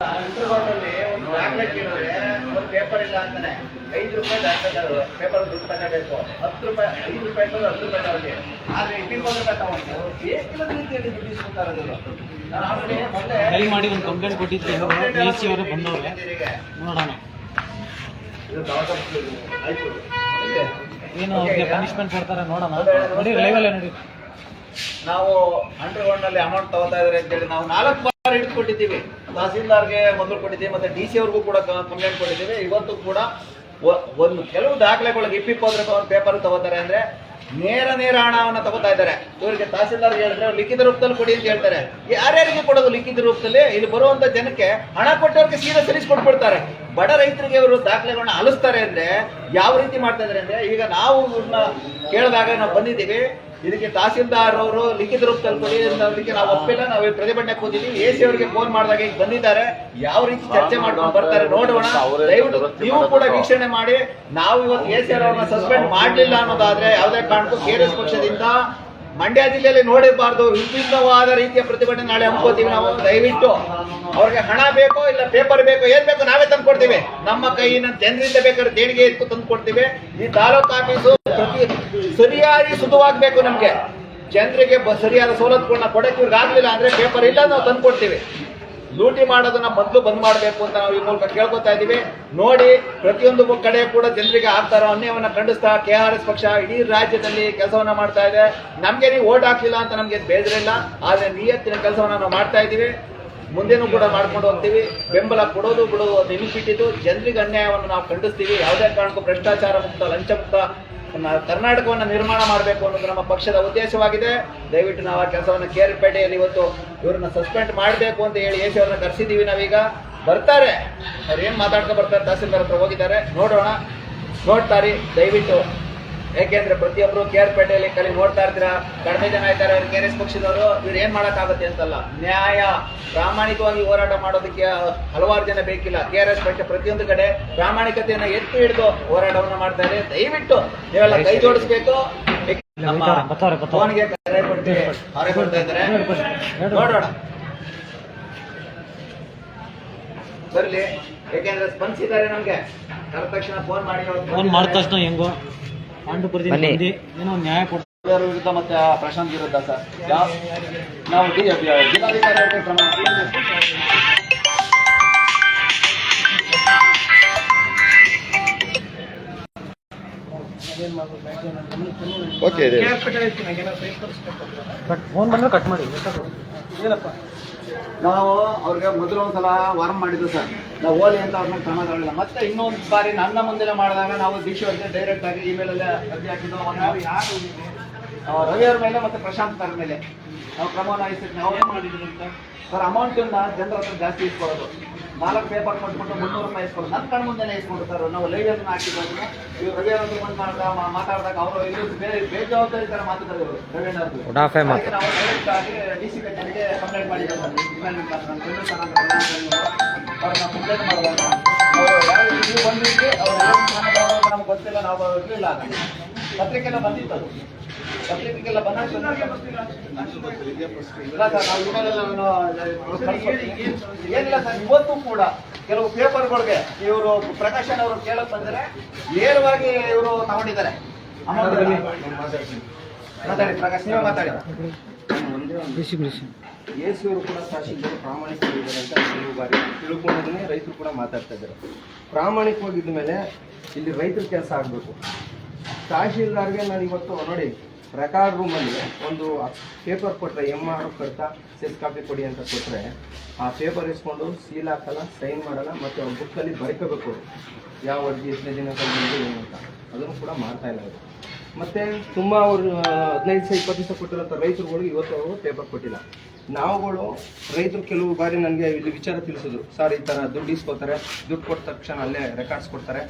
ಇಂಟರ್ಗೋಟಲ್ಲಿ ಒಂದು ದಾಖಲೆ ಕೇಳಿದ್ರೆ ಒಂದು ಪೇಪರ್ ಇಲ್ಲ ಅಂತಾನೆ. ಐದು ರೂಪಾಯಿ ದಾಖಲೆ ಪೇಪರ್ ದುಡ್ಡು ತಗೋಬೇಕು. ಹತ್ತು ರೂಪಾಯಿ ಐದು ರೂಪಾಯಿ ಹತ್ತು ರೂಪಾಯಿ ಆದ್ರೆ ಇಪ್ಪತ್ತು ರೂಪಾಯಿ ತಗೊಂಡು ಬೇಕಿಲ್ಲದ ರೀತಿಯಲ್ಲಿ ದುಡ್ಡು ಇಸ್ಕೊತಾರೆ ನಾನು already ಮೊನ್ನೆ ಫೈಲ್ ಮಾಡಿ ಒಂದು ಕಂಪ್ಲೇಂಟ್ ಕೊಟ್ಟಿದ್ದೆ ಸಿ ಅವರೇ ಬಂದವ್ರೆ. ನೋಡೋಣ. ಏನು ಅವ್ರಿಗೆ ಪನಿಷ್ಮೆಂಟ್ ಕೊಡ್ತಾರೆ ನೋಡೋಣ. ನೋಡಿ ಲೈವಲ್ಲೇ ನೋಡಿ ನಾವು ಅಂಡರ್ಗ್ರೌಂಡ್ನಲ್ಲಿ ಅಮೌಂಟ್ ತಗೋತಾ ಇದ್ರೆ ಅಂತೇಳಿ ನಾವು ನಾಲ್ಕು ಹಿಡಿದು ತಹಸೀಲ್ದಾರ್ಗೆ ಮೊದಲು ಕೊಟ್ಟಿದ್ದೀವಿ, ಮತ್ತೆ ಡಿ ಸಿ ಅವ್ರಿಗೂ ಕೂಡ ಕಂಪ್ಲೇಂಟ್ ಕೊಟ್ಟಿದ್ದೀವಿ. ಇವತ್ತು ಕೂಡ ಒಂದು ಕೆಲವು ದಾಖಲೆಗಳಿಗೆ ಇಪ್ಪಿಪ್ಪತ್ತು ಪೇಪರ್ ತಗೋತಾರೆ ಅಂದ್ರೆ ನೇರ ನೇರ ಹಣವನ್ನು ತಗೋತಾ ಇದ್ದಾರೆ. ಇವರಿಗೆ ತಹಸೀಲ್ದಾರ್ ಹೇಳಿದ್ರೆ ಲಿಖಿತ ರೂಪದಲ್ಲಿ ಕೊಡಿ ಅಂತ ಹೇಳ್ತಾರೆ. ಯಾರ್ಯಾರಿಗೆ ಕೊಡೋದು ಲಿಖಿತ ರೂಪದಲ್ಲಿ? ಇಲ್ಲಿ ಬರುವಂತ ಜನಕ್ಕೆ ಹಣ ಕೊಟ್ಟವ್ರಿಗೆ ಸೀದಾ ಸರಿಸ್ಕೊಟ್ಬಿಡ್ತಾರೆ ಬಡ ರೈತರಿಗೆ ಅವರು ದಾಖಲೆಗಳನ್ನ ಅಲಿಸ್ತಾರೆ ಅಂದ್ರೆ ಯಾವ ರೀತಿ ಮಾಡ್ತಾ ಇದಾರೆ ಅಂದ್ರೆ ಈಗ ನಾವು ಕೇಳಿದಾಗ ನಾವು ಬಂದಿದ್ದೀವಿ. ಇದಕ್ಕೆ ತಹಸೀಲ್ದಾರ್ ಅವರು ಲಿಖಿತ ರೂಪದಲ್ಲಿ ಕೊಡಿ ಅನ್ನೋದಕ್ಕೆ ನಾವು ಒಪ್ಪಿಲ್ಲ. ನಾವು ಪ್ರತಿಭಟನೆ ಕೂತಿದ್ದೀವಿ ಎ ಸಿ ಅವರಿಗೆ ಫೋನ್ ಮಾಡಿದಾಗ ಈಗ ಬಂದಿದ್ದಾರೆ. ಯಾವ ರೀತಿ ಚರ್ಚೆ ಮಾಡ್ಕೊಂಡು ಬರ್ತಾರೆ ನೋಡೋಣ. ದಯವಿಟ್ಟು ನೀವು ಕೂಡ ವೀಕ್ಷಣೆ ಮಾಡಿ. ನಾವು ಇವತ್ತು ಎ ಸಿ ಅವರನ್ನ ಸಸ್ಪೆಂಡ್ ಮಾಡಲಿಲ್ಲ ಅನ್ನೋದಾದ್ರೆ ಯಾವುದೇ ಕಾರಣಕ್ಕೂ ಕೆಆರ್ಎಸ್ ಪಕ್ಷದಿಂದ ಮಂಡ್ಯ ಜಿಲ್ಲೆಯಲ್ಲಿ ನೋಡಿರಬಾರ್ದು. ವಿಭಿನ್ನವಾದ ರೀತಿಯ ಪ್ರತಿಭಟನೆ ನಾಳೆ ಹಮ್ಮಿಕೋತೀವಿ ನಾವು. ದಯವಿಟ್ಟು ಅವ್ರಿಗೆ ಹಣ ಬೇಕೋ ಇಲ್ಲ ಪೇಪರ್ ಬೇಕೋ ಏನ್ ಬೇಕೋ ನಾವೇ ತಂದು ಕೊಡ್ತೀವಿ. ನಮ್ಮ ಕೈಯಿಂದ ಜನರಿಂದ ಬೇಕಾದ್ರೆ ದೇಣಿಗೆ ಇತ್ತು ತಂದು ಕೊಡ್ತೀವಿ. ಈ ತಾಲೂಕು ಆಫೀಸು ಪ್ರತಿ ಸರಿಯಾಗಿ ಸುಧವಾಗಬೇಕು ನಮಗೆ. ಜನರಿಗೆ ಸರಿಯಾದ ಸವಲತ್ತುಗಳನ್ನ ಕೊಡಕ್ಕೆ ಇವ್ರಿಗೆ ಆಗಲಿಲ್ಲ ಅಂದರೆ ಪೇಪರ್ ಇಲ್ಲ ನಾವು ತಂದುಕೊಡ್ತೀವಿ. ಲೂಟಿ ಮಾಡೋದನ್ನ ಮೊದಲು ಬಂದ್ ಮಾಡಬೇಕು ಅಂತ ನಾವು ಈ ಮೂಲಕ ಕೇಳ್ಕೊತಾ ಇದ್ದೀವಿ. ನೋಡಿ, ಪ್ರತಿಯೊಂದು ಕಡೆ ಕೂಡ ಜನರಿಗೆ ಆಗ್ತಾರೋ ಅನ್ಯವನ್ನು ಖಂಡಿಸ್ತಾ ಕೆ ಆರ್ ಎಸ್ ಪಕ್ಷ ಇಡೀ ರಾಜ್ಯದಲ್ಲಿ ಕೆಲಸವನ್ನ ಮಾಡ್ತಾ ಇದೆ. ನಮಗೆ ನೀವು ಓಟ್ ಹಾಕ್ಲಿಲ್ಲ ಅಂತ ನಮಗೆ ಬೇಜರಿಲ್ಲ. ಆದರೆ ನಿಯತ್ತಿನ ಕೆಲಸವನ್ನ ನಾವು ಮಾಡ್ತಾ ಇದ್ದೀವಿ. ಮುಂದೇನೂ ಕೂಡ ಮಾಡ್ಕೊಂಡು ಹೋಗ್ತೀವಿ. ಬೆಂಬಲ ಕೊಡೋದು ಬಿಡೋದು ಅದು ನಿಮಿಷಿಟ್ಟಿದ್ದು ಜನರಿಗೆ ಅನ್ಯಾಯವನ್ನು ನಾವು ಖಂಡಿಸ್ತೀವಿ. ಯಾವುದೇ ಕಾರಣಕ್ಕೂ ಭ್ರಷ್ಟಾಚಾರ ಮುಕ್ತ ಲಂಚ ಮುಕ್ತ ಕರ್ನಾಟಕವನ್ನ ನಿರ್ಮಾಣ ಮಾಡಬೇಕು ಅನ್ನೋದು ನಮ್ಮ ಪಕ್ಷದ ಉದ್ದೇಶವಾಗಿದೆ. ದಯವಿಟ್ಟು ನಾವು ಆ ಕೆಲಸವನ್ನು ಕೇರಿಪೇಟೆಯಲ್ಲಿ ಇವತ್ತು ಇವ್ರನ್ನ ಸಸ್ಪೆಂಡ್ ಮಾಡಬೇಕು ಅಂತ ಹೇಳಿ ಎ ಸಿ ಅವ್ರನ್ನ ಕರೆಸಿದ್ದೀವಿ ನಾವೀಗ. ಬರ್ತಾರೆ. ಅವ್ರು ಏನು ಮಾತಾಡ್ತಾ ಬರ್ತಾರೆ, ತಹಸೀಲ್ದಾರ್ ಹತ್ರ ಹೋಗಿದ್ದಾರೆ. ನೋಡೋಣ. ನೋಡ್ತಾರಿ. ದಯವಿಟ್ಟು ಯಾಕೆಂದ್ರೆ ಪ್ರತಿಯೊಬ್ಬರು ಕೇರ್ಪೇಟೆಯಲ್ಲಿ ಕಲಿ ನೋಡ್ತಾ ಇರ್ತೀರಾ? ಕಡಿಮೆ ಜನ ಇದ್ದಾರೆ ಅವ್ರು ಕೆ ಎಸ್ ಪಕ್ಷದವರು ಇವ್ರು ಏನ್ ಮಾಡಕ್ಕಾಗತ್ತೆ ಅಂತಲ್ಲ? ನ್ಯಾಯ ಪ್ರಾಮಾಣಿಕವಾಗಿ ಹೋರಾಟ ಮಾಡೋದಕ್ಕೆ ಹಲವಾರು ಜನ ಬೇಕಿಲ್ಲ. ಕೆ ಆರ್ ಎಸ್ ಪಕ್ಷ ಪ್ರತಿಯೊಂದು ಕಡೆ ಪ್ರಾಮಾಣಿಕತೆಯನ್ನ ಎತ್ತಿ ಹಿಡಿದು ಹೋರಾಟವನ್ನು ಮಾಡ್ತಾ ಇದೆ. ದಯವಿಟ್ಟು ನೀವೆಲ್ಲ ಕೈ ಜೋಡಿಸ್ಬೇಕು. ಫೋನ್ಗೆ ಕರೆ ಕೊಡ್ತೀವಿ. ಕೊಡ್ತಾ ಇದ್ದಾರೆ. ನೋಡೋಣ. ಬರ್ಲಿ. ಯಾಕೆಂದ್ರೆ ಸ್ಪಂದಿಸಿದ್ದಾರೆ ನಮ್ಗೆ. ಕರೆದ ತಕ್ಷಣ ಫೋನ್ ಮಾಡಿ ಫೋನ್ ಮಾಡಿದ ತಕ್ಷಣ ಹೆಂಗೋ. ಪಾಂಡುಪುರದಿಂದ ಬಂದು ಏನೋ ನ್ಯಾಯ ಕೊಡ್ತಾರೆ ಯಾರ ವಿರುದ್ಧ ಮತ್ತೆ ಆ ಪ್ರಶಾಂತ್ ವಿರುದ್ಧ ಸರ್? ಯಾವ ನಾವು ಡಿ- ಜಿಲ್ಲಾಧಿಕಾರಿ ಅವ್ರಿಗೆ ಕ್ರಮ ಓಕೆ ಇದೆ. ಕಟ್ ಫೋನ್ ಬಂದ್ರೆ ಕಟ್ ಮಾಡಿ. ಏನಪ್ಪ? ನಾವು ಅವ್ರಿಗೆ ಮೊದಲು ಒಂದ್ಸಲ ವಾರ್ಮ್ ಮಾಡಿದ್ದು ಸರ್. ನಾವು ಓಲಿ ಅಂತ ಅವ್ರನ್ನ ಕ್ರಮ ತಗೊಳ್ಳಿಲ್ಲ. ಮತ್ತೆ ಇನ್ನೊಂದು ಬಾರಿ ನನ್ನ ಮುಂದೆ ಮಾಡಿದಾಗ ನಾವು ದೀಕ್ಷೆ ಅಂತ ಡೈರೆಕ್ಟ್ ಆಗಿ ಇಮೇಲ್ ಅಲ್ಲಿ ಅರ್ಜಿ ಹಾಕಿದ್ದು. ನಾವು ಯಾರು ರವಿಯವ್ರ ಮೇಲೆ ಮತ್ತೆ ಪ್ರಶಾಂತ್ ಸರ್ ಮೇಲೆ. ನಾವು ಕ್ರಮವನ್ನು ವಹಿಸಿದ್ವಿ. ನಾವು ಏನು ಅಂತ? ಸರ್ ಅಮೌಂಟನ್ನ ಜನರ ಹತ್ರ ಜಾಸ್ತಿ ಇಸ್ಕೊಳ್ಳೋದು. ನಾಲ್ಕು ಪೇಪರ್ ಕೊಟ್ಬಿಟ್ಟು ಮುನ್ನೂರು ರೂಪಾಯಿ ಇಸ್ಕೊಂಡು ನನ್ನ ಕಣ್ಣು ಮುಂದೆನೇ ಇಸ್ಕೊಂಡು ಸರ್ ನಾವು ಲೈವ್ ಅನ್ನು ಹಾಕಿದ್ರು ಇವ್ರು ರವಿ ಅವ್ರ ಬಂದು ಮಾ- ಮಾತಾಡಿದಾಗ ಅವರು ಇಲ್ಲಿ ಬೇರೆ ಬೇಜವಾಬ್ದಾರಿ ತರ ಮಾತಾಡಿದ್ರು ಇವರು ರವಿ ಅವ್ರದ್ದು ಉಡಾಫೆ ಮಾತು. ಅದಕ್ಕೆ ನಾವು ಡೈರೆಕ್ಟ್ ಆಗಿ ಡಿ ಸಿ ಕಚೇರಿಗೆ ಕಂಪ್ಲೇಂಟ್ ಚೆನ್ನಾಗಿ ಅವ್ರನ್ನ ಕಂಪ್ಲೇಂಟ್ ಮಾಡಿದಾಗ ಅವರು ಯಾವ ನೀವು ಬಂದಿದ್ರಿ ಅವ್ರು ನಮ್ಗೆ ಗೊತ್ತಿಲ್ಲ ನಾವು ಇರಲಿಲ್ಲ ಪತ್ರಿಕೆಲ್ಲ ಬಂದಿತ್ತು ಅದು. ಪತ್ರಿಕೆಲ್ಲ ಬಂದಾಗ ಇಲ್ಲ ಸರ್ ನಾವು ಏನಿಲ್ಲ ಸರ್ ಇವತ್ತು ಕೂಡ ಕೆಲವು ಪೇಪರ್ಗಳಿಗೆ ಇವರು ಪ್ರಕಾಶನ್ ಅವರು ಕೇಳಕ್ ಬಂದರೆ ನೇರವಾಗಿ ಇವರು ತಗೊಂಡಿದ್ದಾರೆ. ಅಮೌಂಟ್ ಮಾತಾಡಿ ಪ್ರಕಾಶ್ ನೀವು ಮಾತಾಡಿ. ಬಿಸಿ ಬಿಸಿ ಎಸಿಯವರು ಕೂಡ ತಹಶೀಲ್ದಾರ್ ಪ್ರಾಮಾಣಿಕವಾಗಿದ್ದಾರೆ ಅಂತ ಕೆಲವು ಬಾರಿ ತಿಳ್ಕೊಂಡೇ ರೈತರು ಕೂಡ ಮಾತಾಡ್ತಾ ಇದ್ದಾರೆ. ಪ್ರಾಮಾಣಿಕವಾಗಿದ್ದ ಮೇಲೆ ಇಲ್ಲಿ ರೈತರ ಕೆಲಸ ಆಗಬೇಕು. ತಹಶೀಲ್ದಾರ್ಗೆ ನಾನು ಇವತ್ತು ನೋಡಿ ರೆಕಾರ್ಡ್ ರೂಮಲ್ಲಿ ಒಂದು ಪೇಪರ್ ಕೊಟ್ಟರೆ ಎಂ ಆರ್ ಕಡ್ತಾ ಸೆಸ್ ಕಾಪಿ ಕೊಡಿ ಅಂತ ಕೊಟ್ಟರೆ ಆ ಪೇಪರ್ ಇಸ್ಕೊಂಡು ಸೀಲ್ ಹಾಕಲ್ಲ ಸೈನ್ ಮಾಡಲ್ಲ, ಮತ್ತು ಅವ್ರ ಬುಕ್ಕಲ್ಲಿ ಬರ್ಕೋಬೇಕು. ಯಾವ ಅರ್ಜಿ ಎಷ್ಟನೇ ದಿನ ಏನು ಅಂತ. ಅದನ್ನು ಕೂಡ ಮಾಡ್ತಾ ಇಲ್ಲ ಅವರು. ಮತ್ತು ತುಂಬ ಅವರು ಹದಿನೈದು ದಿವಸ, ಇಪ್ಪತ್ತು ದಿವಸ ಕೊಟ್ಟಿರೋಂಥ ರೈತರುಗಳಿಗೆ ಇವತ್ತು ಅವರು ಪೇಪರ್ ಕೊಟ್ಟಿಲ್ಲ. ನಾವುಗಳು ರೈತರು ಕೆಲವು ಬಾರಿ ನನಗೆ ಇಲ್ಲಿ ವಿಚಾರ ತಿಳಿಸಿದ್ರು ಸರ್, ಈ ಥರ ದುಡ್ಡು ಇಸ್ಕೋತಾರೆ ದುಡ್ಡು ಕೊಟ್ಟ ತಕ್ಷಣ ಅಲ್ಲೇ ರೆಕಾರ್ಡ್ಸ್ ಕೊಡ್ತಾರೆ.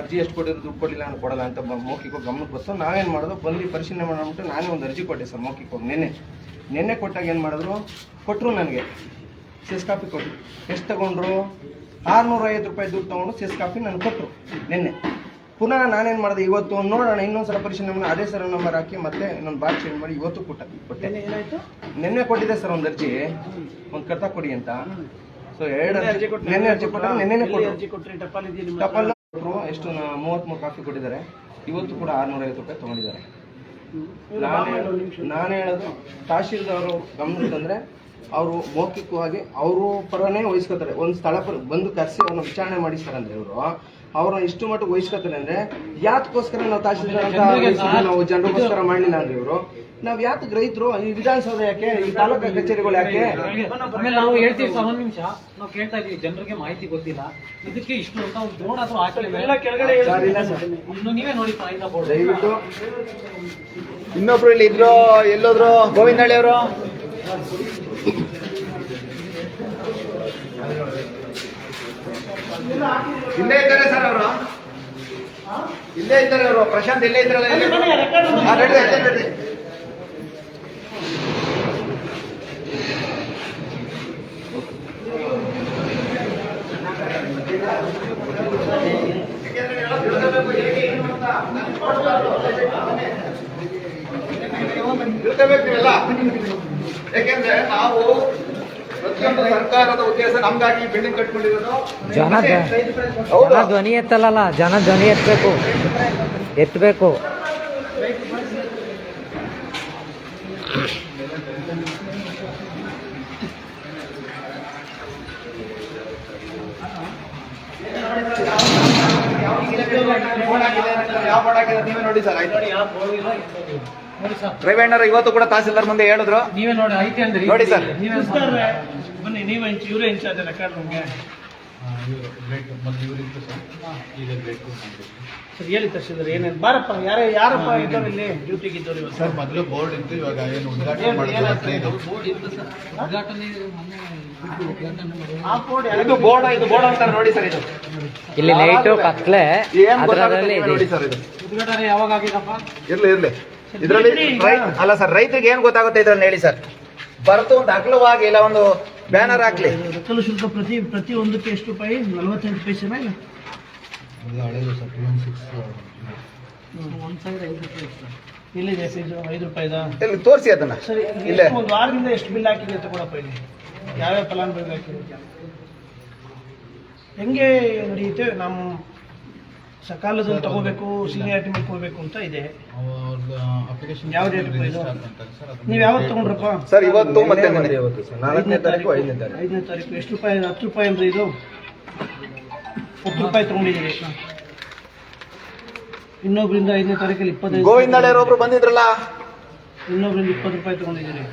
ಅರ್ಜಿ ಎಷ್ಟು ಕೊಟ್ಟಿದ್ರು, ದುಡ್ಡು ಕೊಡಲಿಲ್ಲ ನಾನು ಕೊಡಲ್ಲ ಅಂತ ಮೌಖಿಕ ಗಮನಕ್ಕೆ ಬಂತು. ನಾವೇನು ಮಾಡೋದು? ಬಂದು ಪರಿಶೀಲನೆ ಮಾಡ್ಬಿಟ್ಟು ನಾನೇ ಒಂದು ಅರ್ಜಿ ಕೊಟ್ಟೆ ಸರ್ ಮೌಖಿಕ ನೆನ್ನೆ. ನೆನ್ನೆ ನಿನ್ನೆ ಕೊಟ್ಟಾಗ ಏನು ಮಾಡಿದ್ರು? ಕೊಟ್ಟರು ನನಗೆ. ಸೆಸ್ ಕಾಪಿ ಕೊಟ್ಟರು ಎಷ್ಟು ತಗೊಂಡ್ರು? ಆರುನೂರೈವತ್ತು ರೂಪಾಯಿ ದುಡ್ಡು ತೊಗೊಂಡು ಸೆಸ್ ಕಾಪಿ ನನಗೆ ಕೊಟ್ಟರು ನಿನ್ನೆ. ಪುನಃ ನಾನೇನು ಮಾಡಿದೆ ಇವತ್ತು ನೋಡೋಣ ಇನ್ನೊಂದ್ಸಲ ಪರಿಶೀಲನೆ ಮಾಡಿ ಅದೇ ಸರ್ ನಂಬರ್ ಹಾಕಿ ಮತ್ತೆ ಇನ್ನೊಂದು ಬಾಕ್ ಚೇಂಜ್ ಮಾಡಿ ಇವತ್ತು ಕೊಟ್ಟ. ಕೊಟ್ಟೆ. ನಿನ್ನೆ ಕೊಟ್ಟಿದ್ದೆ ಸರ್ ಒಂದು ಅರ್ಜಿ. ಒಂದು ಕರ್ತ ಕೊಡಿ ಅಂತ. ಸೊ ಎರಡು ಅರ್ಜಿ ನೆನ್ನೆ ಅರ್ಜಿ ಕೊಟ್ಟರೆ ನೆನ್ನೆನೇ ಕೊಟ್ಟರು ಟಪಾಲ್ ಕೊಟ್ರು. ಎಷ್ಟು ಮೂವತ್ಮೂರು ಕಾಫಿ ಕೊಟ್ಟಿದ್ದಾರೆ. ಇವತ್ತು ಕೂಡ ಆರ್ನೂರ ಐವತ್ತು ರೂಪಾಯಿ ತಗೊಂಡಿದ್ದಾರೆ. ನಾನು ನಾನು ಹೇಳೋದು ತಹಶೀಲ್ದಾರ್ ಗಮನಕ್ಕೆ ತಂದ್ರೆ ಅವರು ಮೌಖಿಕವಾಗಿ ಅವರು ಪರನೇ ವಹಿಸ್ಕೋತಾರೆ. ಒಂದು ಸ್ಥಳ ಪರ ಬಂದು ಕರೆಸಿ ಅವ್ರನ್ನ ವಿಚಾರಣೆ ಮಾಡಿಸ್ತಾರಂದ್ರೆ ಇವರು. ಅವ್ರನ್ನ ಇಷ್ಟು ಮಟ್ಟಿಗೆ ವಹಿಸ್ಕೋತಾರೆ ಅಂದ್ರೆ ಯಾತಕ್ಕೋಸ್ಕರ ನಾವು ತಹಸೀಲ್ದಾರ್ ಅಂತ ನಾವು ಜನರಿಗೋಸ್ಕರ ಮಾಡಲಿಲ್ಲ ಅಂದ್ರೆ ಇವರು? ನಾವ್ ಯಾತಕ್ ರೈತರು ಈ ವಿಧಾನಸೌಧ ಯಾಕೆ ಈ ತಾಲೂಕು ಕಚೇರಿಗಳು ಯಾಕೆ? ಆಮೇಲೆ ನಾವು ಹೇಳ್ತೀವಿ ಸರ್ ಒಂದ್ ನಿಮಿಷ. ನಾವು ಕೇಳ್ತಾ ಇದೀವಿ ಜನರಿಗೆ ಮಾಹಿತಿ ಗೊತ್ತಿಲ್ಲ. ಇದಕ್ಕೆ ಇಷ್ಟು ಅಂತ ಒಂದು ಬೋರ್ಡ್ ಅಥವಾ ಹಾಕಿಲ್ಲ ಕೆಳಗಡೆ ಸರ್, ಇಲ್ಲ ಸರ್. ಇನ್ನು ನೀವೇ ನೋಡಿ ಸರ್ ಐದ ಬೋರ್ಡ್. ದಯವಿಟ್ಟು. ಇನ್ನೊಬ್ರು ಇಲ್ಲಿ ಇದ್ರು ಎಲ್ಲೋದ್ರು ಗೋವಿಂದಳ್ಳಿ ಅವರು? ಇಲ್ಲೇ ಇದ್ದಾರೆ ಸರ್ ಅವರು. ಇಲ್ಲೇ ಇದ್ದಾರೆ ಅವರು. ಪ್ರಶಾಂತ್ ಇಲ್ಲೇ ಇದ್ರಲ್ಲ. ತಿಳ್ಕೊಬೇಕು ನೀವೆಲ್ಲ. ಯಾಕೆಂದ್ರೆ ನಾವು ಪ್ರತಿಯೊಂದು ಸರ್ಕಾರದ ಉದ್ದೇಶ ನಮ್ಗಾಗಿ ಬಿಲ್ಡಿಂಗ್ ಕಟ್ಕೊಂಡಿರೋದು. ಜನ ಜನ ಧ್ವನಿ ಎತ್ತಲ್ಲ ಜನ ಧ್ವನಿ ಎತ್ತಬೇಕು ಎತ್ತಬೇಕು ಯಾವ ಬೋರ್ಡ್ ಹಾಕಿದ್ರೆ ನೀವೇ ನೋಡಿ ಸರ್ ಆಯ್ತು. ರವಿಯಣ್ಣರು ಇವತ್ತು ಕೂಡ ತಹಸೀಲ್ದಾರ್ ಮುಂದೆ ಹೇಳಿದ್ರು. ನೀವೇ ನೋಡಿ ಐತೆ ಅಂದ್ರೆ ನೋಡಿ ಸರ್. ನೀವೇ ಬನ್ನಿ ನೀವು ಇವರೇ ಇನ್ಚಾರ್ಜ್ ರೆಕಾರ್ಡ್ ನಮಗೆ. ಸರ್. ಹೇಳಿ. ತರ್ಸಿದ್ರೆ ಏನೇನು ಬಾರಪ್ಪ ಯಾರ ಯಾರಪ್ಪ ಇದ್ದವ್ರು ಇಲ್ಲಿ? ಡ್ಯೂಟಿಗೆ ಇದ್ದವ್ರು ಇವತ್ತು. ಸರ್ ಮೊದಲು ಬೋರ್ಡ್ ಇತ್ತು ಇವಾಗ ಏನು ಉದ್ಘಾಟನೆ ಮಾಡಿದ್ರು ಹದಿನೈದು ಬೋರ್ಡ್ ಇತ್ತು ಸರ್. ಉದ್ಘಾಟನೆ ಮೊನ್ನೆ ಆ ಬೋರ್ಡ್ ಇದು ಬೋರ್ಡ್ ಇದು ಬೋರ್ಡ್ ಅಂತಾರೆ ನೋಡಿ ಸರ್ ಇದು. ಇಲ್ಲಿ ಲೈಟು ಕತ್ಲೆ ಏನ್ ಗೊತ್ತಾಗುತ್ತೆ ನೋಡಿ ಸರ್ ಇದು. ಉದ್ಘಾಟನೆ ಯಾವಾಗ ಆಗಿದಪ್ಪ? ಇರ್ಲಿ ಇರ್ಲಿ. ಇದ್ರಲ್ಲಿ ಅಲ್ಲ ಸರ್ ರೈತರಿಗೆ ಏನ್ ಗೊತ್ತಾಗುತ್ತೆ ಇದ್ರಲ್ಲಿ ಹೇಳಿ ಸರ್? ಬರ್ತು ಒಂದು ಅಗಲವಾಗಿ ಇಲ್ಲ ಒಂದು ಬ್ಯಾನರ್ ಹಾಕ್ಲಿ. ರಕಲು ಶುಲ್ಕ ಪ್ರತಿ ಪ್ರತಿ ಒಂದಕ್ಕೆ ಎಷ್ಟು ರೂಪಾಯಿ? ನಲವತ್ತೆಂಟು ಪೈಸೆನಾ ಇಲ್ಲ? ಒಂದು ಸಾವಿರ ಐದು ರೂಪಾಯಿ ಸರ್. ಫೀಸು ಐದು ರೂಪಾಯಿದಾ? ಇಲ್ಲಿ ತೋರಿಸಿ ಅದನ್ನ. ಸರಿ ಇಲ್ಲೇ. ಎಷ್ಟು ಒಂದು ವಾರದಿಂದ ಎಷ್ಟು ಬಿಲ್ ಹಾಕಿದೆ ತಗೊಳಪ್ಪ ಇಲ್ಲಿ? ಯಾವ್ಯಾವ ಫಲಾನುಭವಿ ಹಾಕಿದೆ ಹೆಂಗೆ ನಡೆಯುತ್ತೆ? ನಮ್ಮ ಸಕಾಲದಲ್ಲಿ ತಗೋಬೇಕು ಸೀನಿಯಾರಿಟಿ ಮೇಲೆ ಕೊಡಬೇಕು ಅಂತ ಇದೆ. ಯಾವ ಡೇಟ್ ನೀವು ಯಾವತ್ತು ತಗೊಂಡ್ರಪ್ಪ? ಸರ್ ಇವತ್ತು ಮತ್ತೆ ನಾಲ್ಕನೇ ತಾರೀಕು ಐದನೇ ತಾರೀಕು. ಐದನೇ ತಾರೀಕು. ಎಷ್ಟು ರೂಪಾಯಿ ಹತ್ತು ರೂಪಾಯಿ ಅಂದ್ರೆ ಇದು? ಹತ್ತು ರೂಪಾಯಿ ತಗೊಂಡಿದ್ದೀರಿ ಇನ್ನೊಬ್ರಿಂದ ಐದನೇ ತಾರೀಕಲ್ಲಿ ಇಪ್ಪತ್ತೈದು ಗೋವಿಂದಳ್ಳಿ ಒಬ್ರು ಬಂದಿದ್ರಲ್ಲ? ಇನ್ನೊಬ್ರಿಂದ ಇಪ್ಪತ್ತು ರೂಪಾಯಿ ತಗೊಂಡಿದ್ದೀರಿ.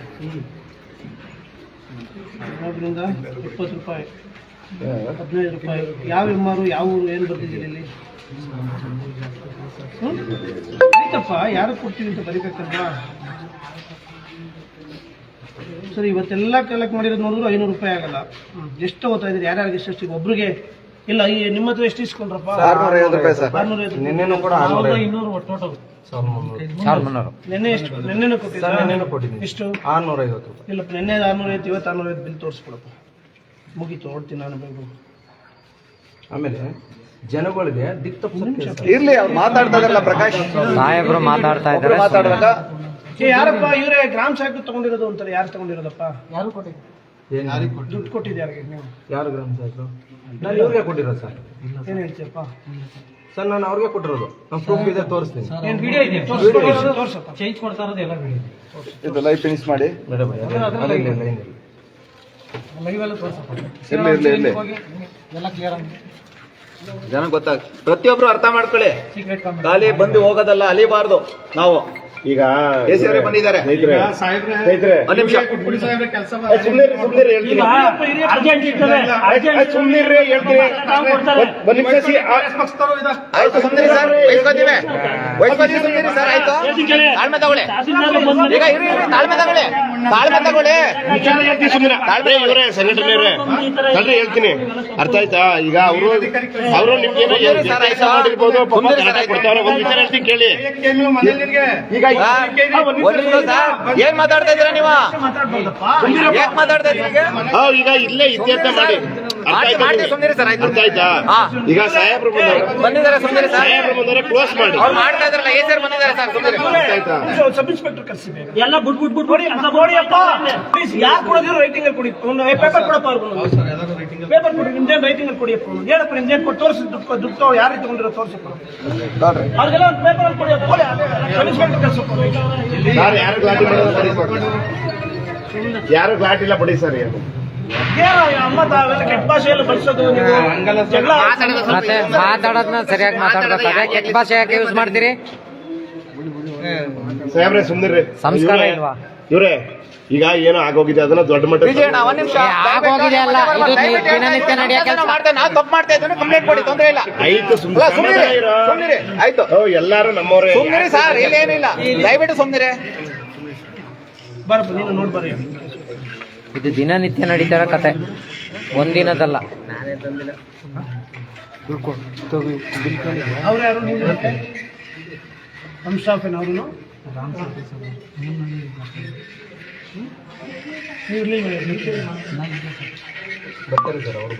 ಇನ್ನೊಬ್ರಿಂದ ಇಪ್ಪತ್ತು ರೂಪಾಯಿ. ಹದಿನೈದು ರೂಪಾಯಿ. ಯಾವ ಎಮ್ಮಾರು ಯಾವ ಊರು ಏನು ಬರ್ತಿದ್ದೀರಿ ಇಲ್ಲಿ? ಆಯ್ತಪ್ಪ ಯಾರು ಕೊಡ್ತೀವಿ ಅಂತ ಬರಿಬೇಕಲ್ವಾ ಸರಿ ಇವತ್ತೆಲ್ಲ ಕಲೆಕ್ಟ್ ಮಾಡಿರೋದು ನೋಡಿದ್ರು ಐನೂರು ರೂಪಾಯಿ ಆಗಲ್ಲ. ಎಷ್ಟು ಓದ್ತಾ ಇದ್ದೀರಿ ಯಾರ್ಯಾರಿಗೆ ಎಷ್ಟು ಒಬ್ರಿಗೆ? ಇಲ್ಲ ಈ ನಿಮ್ಮ ಹತ್ರ ಎಷ್ಟು ಇಸ್ಕೊಂಡ್ರಪ್ಪ? ನಿನ್ನೆನೂ ಕೂಡ ಇನ್ನೂರು ಟೋಟಲ್ ನೆನ್ನೆ ಎಷ್ಟು ನೆನ್ನೆನೂ ಸರ್ ಕೊಟ್ಟಿದ್ದ ನೆನ್ನೆನೂ ಕೊಟ್ಟಿದ್ದೀನಿ. ಎಷ್ಟು? ರೂಪಾಯಿ. ನೆನ್ನೆ ಇವತ್ತು ಆರ್ನೂರ ಐವತ್ತು ಬಿಲ್ ತೋರಿಸ್ಕೊಡಪ್ಪ ಮುಗೀತು ನೋಡ್ತೀನಿ ನಾನು ಬೇಗ ಆಮೇಲೆ ಜನಗಳಿಗೆ ದಿಕ್ ತಪ್ಪಿಸೋ ಕೆಲಸ ಇರ್ಲಿ ಅವ್ರು ಮಾತಾಡ್ತಾ ಇದಾರಲ್ಲ ಪ್ರಕಾಶ್. ಸಾಹೇಬ್ರು ಮಾತಾಡ್ತಾ ಇದ್ದಾರೆ. ಮಾತಾಡುವಾಗ ಏ ಯಾರಪ್ಪ ಇವರೇ ಗ್ರಾಮ ಶಾಖೆ ತಗೊಂಡಿರೋದು ಅಂತಾರೆ ಯಾರು ತಗೊಂಡಿರೋದಪ್ಪ? ಯಾರು ಕೊಟ್ಟಿದ್ದು? ಏನು? ದುಡ್ಡು ಕೊಟ್ಟಿದ್ದು ಯಾರಿಗೆ ನೀವು? ಯಾರು ಗ್ರಾಮ ಸಾಹೇಬ್ರು ನಾನು ಇವ್ರಿಗೆ ಕೊಟ್ಟಿರೋದು ಸರ್. ಏನು ಹೇಳ್ತೀಯಪ್ಪ? ಸರ್ ನಾನು ಅವ್ರಿಗೆ ಕೊಟ್ಟಿರೋದು. ನಮ್ಮ ಪ್ರೂಫ್ ಇದೆ ತೋರಿಸ್ತೀನಿ. ಸರ್ ಏನು ವಿಡಿಯೋ ಇದೆ? Video ಚೇಂಜ್ ಕೊಡ್ತಾ ಇರೋದು ಎಲ್ಲ ಬಿಡಿ ಇದು. ಲೈಫ್ ಫಿನಿಶ್ ಮಾಡಿ. ಮೇಡಮ್ ಲೈವ್ ಎಲ್ಲ ತೋರಿಸಪ್ಪ. ಇರ್ಲಿ, ಇರ್ಲಿ, ಇರ್ಲಿ. ಹೋಗಿ ಎಲ್ಲ ಕ್ಲಿಯರ್ ಆಗಿ. ಜನ ಗೊತ್ತಾಗ ಪ್ರತಿಯೊಬ್ರು ಅರ್ಥ ಮಾಡ್ಕೊಳ್ಳಿ. ಖಾಲಿ ಬಂದು ಹೋಗೋದಲ್ಲ ಅಲಿಬಾರ್ದು ನಾವು. ಈಗ ಬಂದಿದ್ದಾರೆ. ಒಂದ್ ನಿಮಿಷ. ಸುಮ್ನಿರಿ, ಸುಮ್ನಿರಿ, ಹೇಳ್ತೀನಿ. ಸುಮ್ನಿರಿ, ಹೇಳ್ತೀನಿ. ಒಂದ್ ನಿಮಿಷ ಸಿ- ಆ- ಆಯ್ತು ಸುಮ್ನಿರಿ ಸರ್. ವಹಿಸ್ಕೊತೀವಿ ವಹಿಸ್ಕೊತೀವಿ ಸುಮ್ನಿರಿ ಸರ್. ಆಯ್ತು? ತಾಳ್ಮೆ ತಗೊಳ್ಳಿ. ಈಗ ಇರಿ ಇರಿ ತಾಳ್ಮೆ ತಗೊಳ್ಳಿ. ತಾಳ್ಮೆ ತಗೊಳ್ಳಿ ತಾಳ್ಮೆ ಇವರೇ ಸೆಕ್ರೆಟರಿ ತಡ್ರಿ ಹೇಳ್ತೀನಿ ಅರ್ಥ ಆಯ್ತಾ ಈಗ ಅವರು ಅವರು ನಿಮ್ಗೆ ಮಾಡಿರ್ಬೋದು ಒಂದ್ ವಿಚಾರ ಹೇಳ್ತೀನಿ ಕೇಳಿ ಈಗ ಏನ್ ಮಾತಾಡ್ತಾ ಇದ್ದೀರಾ ನೀವು ಯಾಕೆ ಮಾತಾಡ್ತಾ ಇದ್ದೀರಿ ಈಗ ಇಲ್ಲೇ ಇತ್ಯರ್ಥ ಮಾಡಿ ಅರ್ಥ ಮಾಡಿ, ಆಯ್ತಾ ಮಾಡಿ ಸರ್ ಅರ್ಥ ಆಯ್ತಾ ಈಗ ಸಾಹೇಬ್ರು ಬಂದಿದ್ದಾರೆ ಸಾಹೇಬ್ರು ಕ್ಲೋಸ್ ಮಾಡಿ ಅವ್ರು ಮಾಡ್ತಾ ಇದ್ರಲ್ಲ ಏ ಸರ್ ಬಂದಿದ್ದಾರೆ ಸರ್ ಆಯ್ತಾ ಸಬ್ ಇನ್ಸ್ಪೆಕ್ಟರ್ ಕರ್ಸಿಬೇಕು ಎಲ್ಲ ಬಿಟ್ ಬಿಟ್ ಬಿಟ್ ನೋಡಿ ನೋಡಿಯಪ್ಪ ಪ್ಲೀಸ್ ಯಾರು ಕೊಡೋದಿರೋ ರೈಟಿಂಗ್ ಕೊಡಿ. ಒಂದು ಪೇಪರ್ ಕೊಡಪ್ಪ ಅವ್ರಿಗೆ ಪೇಪರ್ ಕೊಡಿ ನಿಮ್ದೇನು ರೈಟಿಂಗ್ ಅಲ್ಲಿ ಕೊಡಿಯಪ್ಪ ನಿಮ್ದೇನು ಕೊಟ್ಟು ತೋರಿಸಿ ದುಡ್ಡು ದುಡ್ಡು ಯಾರು ತಗೊಂಡಿರೋ ತೋರಿಸಪ್ಪ ಅವ್ರಿಗೆಲ್ಲ ಒಂದು ಪೇಪರ್ ಅಲ್ಲಿ ಕೊಡಿ ಕೊಡಿ. ಕಳಿಸ್ಕೊಂಡು ಕಳ್ಸಪ್ಪ ಸರ್ ಯಾರು ಘಾಟಿ ಇಲ್ಲ ಬಡಿ ಸರ್ ಏನು ಮಾತಾಡೋದನ್ನ ಸರಿಯಾಗಿ ಮಾತಾಡ್ಬೇಕು ಅದೇ ಕೆಟ್ಟ ಭಾಷೆ ಯಾಕೆ ಯೂಸ್ ಮಾಡ್ತೀರಿ? ಸಾಹೇಬ್ರೆ ಸುಮ್ಮನೆ ಸಂಸ್ಕಾರ ಇಲ್ವಾ? ಇವ್ರೇ ಈಗ ಏನೋ ಆಗೋಗಿದೆ ಅದನ್ನ ದೊಡ್ಡ ಮಟ್ಟ ಆಗೋಗಿದೆ ಅಲ್ಲ. ಇದು ದಿನನಿತ್ಯ ನಡೆಯೋ ಕೆಲಸ. ನಾವು ತಪ್ಪು ಮಾಡ್ತಾ ಇದ್ದೇನೆ. ಕಂಪ್ಲೇಂಟ್ ಕೊಡಿ ತೊಂದರೆ ಇಲ್ಲ. ಆಯ್ತು ಸುಮ್ಮನೆ ಆಯ್ತು. ಎಲ್ಲಾರು ನಮ್ಮವ್ರೆ. ಸುಮ್ನಿರಿ ಸರ್ ಇಲ್ಲೇನಿಲ್ಲ ದಯವಿಟ್ಟು ಸುಮ್ನಿರಿ ಇದು ದಿನನಿತ್ಯ ನಡೀತಾರ ಕತೆ. ಒಂದಿನದಲ್ಲ ಅವ್ರು ಯಾರು ನೀವು? ಬರ್ತಾರೆ ಅವರು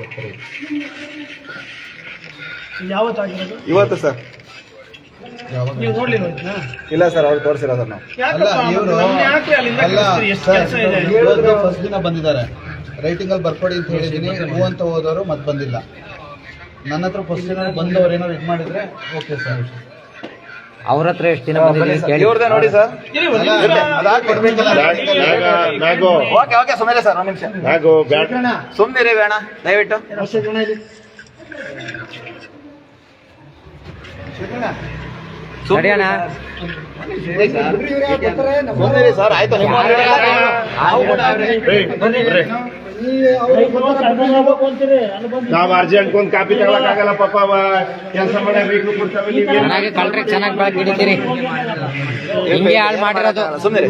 ನೀವು ಯಾವತ್ತಾಗಿರೋದು ಇವತ್ತು ಸರ್. ನೀವು ನೋಡ್ಲಿಲ್ಲ ಇದನ್ನ? ಇಲ್ಲ ಸರ್ ಅವ್ರು ತೋರಿಸಿರೋದು ನಾವು. ಅಲ್ಲ ಯಾಕಪ್ಪ? ಇವರು ನಮ್ನ ಯಾಕೆ ಅಲ್ಲಿಂದ ಅಲ್ಲ ಕಳಿಸ್ತೀರಿ? ಎಷ್ಟು ಸರ್ ಕೆಲಸ ಇದೆ? ಇವತ್ತು ಫಸ್ಟ್ ದಿನ ಬಂದಿದ್ದಾರೆ. ರೈಟಿಂಗ್ ಅಲ್ಲಿ ಬರ್ಕೊಡಿ ಅಂತ ಹೇಳಿದೀನಿ ಹೂ ಅಂತ ಹೋದವರು ಮತ್ತೆ ಬಂದಿಲ್ಲ. ನನ್ನ ಹತ್ರ ಫಸ್ಟ್ ದಿನ ಬಂದವ್ರು ಏನಾದ್ರು ಇದು ಮಾಡಿದ್ರೆ ಓಕೆ ಸರ್. ಅವ್ರ ಹತ್ರ ಎಷ್ಟು ದಿನ ಬಂದಿದ್ದೀವಿ ಕೇಳಿ. ಇವ್ರದ್ದೇ ನೋಡಿ ಸರ್. ನಾಗ- ಓಕೆ ಓಕೆ ಸುಮ್ಮನೆ ಸರ್ ಒಂದು ನಿಮಿಷ. ನಾಗು ಬ್ಯಾಟ್. ಸುಮ್ಮನೆ ಬೇಡ ದಯವಿಟ್ಟು. ಸರ್ ಆಯ್ತು. ನಿಮ್ಮ ನಾವು ನಾವ್ ಅರ್ಜೆಂಟ್ ಒಂದ್ ಕಾಪಿ ತಗೊಳಕ್ಕಾಗಲ್ಲ ಪಾಪ ಕೆಲಸ ಮಾಡಬೇಕು ಚೆನ್ನಾಗಿ ಚೆನ್ನಾಗಿ ಬೆಳಕು ಹಿಡಿತೀರಿ. ಹಿಂಗೆ ಹಾಳು ಮಾಡಿರೋದು. ಸುಮ್ಮನೆ